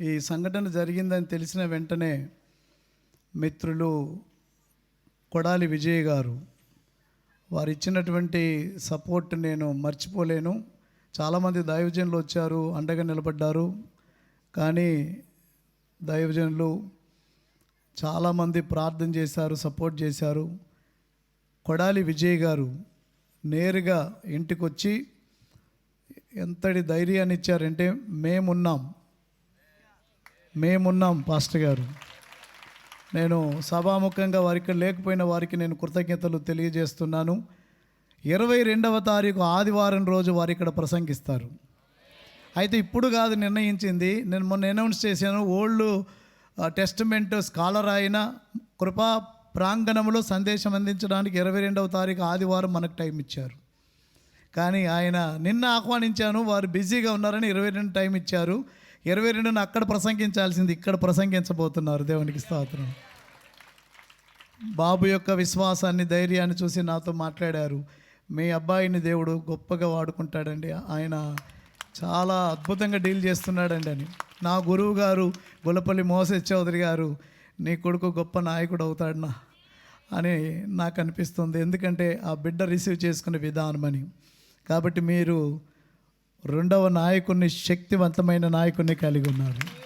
ఈ సంఘటన జరిగిందని తెలిసిన వెంటనే మిత్రులు కొడాలి విజయ్ గారు వారు ఇచ్చినటువంటి సపోర్ట్ నేను మర్చిపోలేను. చాలామంది దైవజనులు వచ్చారు అండగా నిలబడ్డారు. కానీ దైవజనులు చాలామంది ప్రార్థన చేశారు సపోర్ట్ చేశారు. కొడాలి విజయ్ గారు నేరుగా ఇంటికి వచ్చి ఎంతటి ధైర్యాన్ని ఇచ్చారంటే మేమున్నాం. మేమున్నాం పాస్టర్ గారు. నేను సభాముఖంగా వారికి లేకపోయిన వారికి నేను కృతజ్ఞతలు తెలియజేస్తున్నాను. ఇరవై రెండవ తారీఖు ఆదివారం రోజు వారు ఇక్కడ ప్రసంగిస్తారు. అయితే ఇప్పుడు కాదు నిర్ణయించింది. నేను మొన్న అనౌన్స్ చేశాను ఓల్డ్ టెస్ట్మెంట్ స్కాలర్ అయిన కృపా ప్రాంగణంలో సందేశం అందించడానికి ఇరవై రెండవ తారీఖు ఆదివారం మనకు టైం ఇచ్చారు. కానీ ఆయన నిన్న ఆహ్వానించాను వారు బిజీగా ఉన్నారని ఇరవై రెండు టైం ఇచ్చారు. ఇరవై రెండున అక్కడ ప్రసంగించాల్సింది ఇక్కడ ప్రసంగించబోతున్నారు. దేవునికి స్తోత్రం. బాబు యొక్క విశ్వాసాన్ని ధైర్యాన్ని చూసి నాతో మాట్లాడారు. మీ అబ్బాయిని దేవుడు గొప్పగా వాడుకుంటాడండి. ఆయన చాలా అద్భుతంగా డీల్ చేస్తున్నాడండి అని. నా గురువు గారు గులపల్లి మోసే చౌదరి గారు నీ కొడుకు గొప్ప నాయకుడు అవుతాడనా అని నాకు అనిపిస్తుంది. ఎందుకంటే ఆ బిడ్డ రిసీవ్ చేసుకునే విధానం అని. కాబట్టి మీరు రెండవ నాయకుడిని శక్తివంతమైన నాయకుడిని కలిగి ఉన్నారు.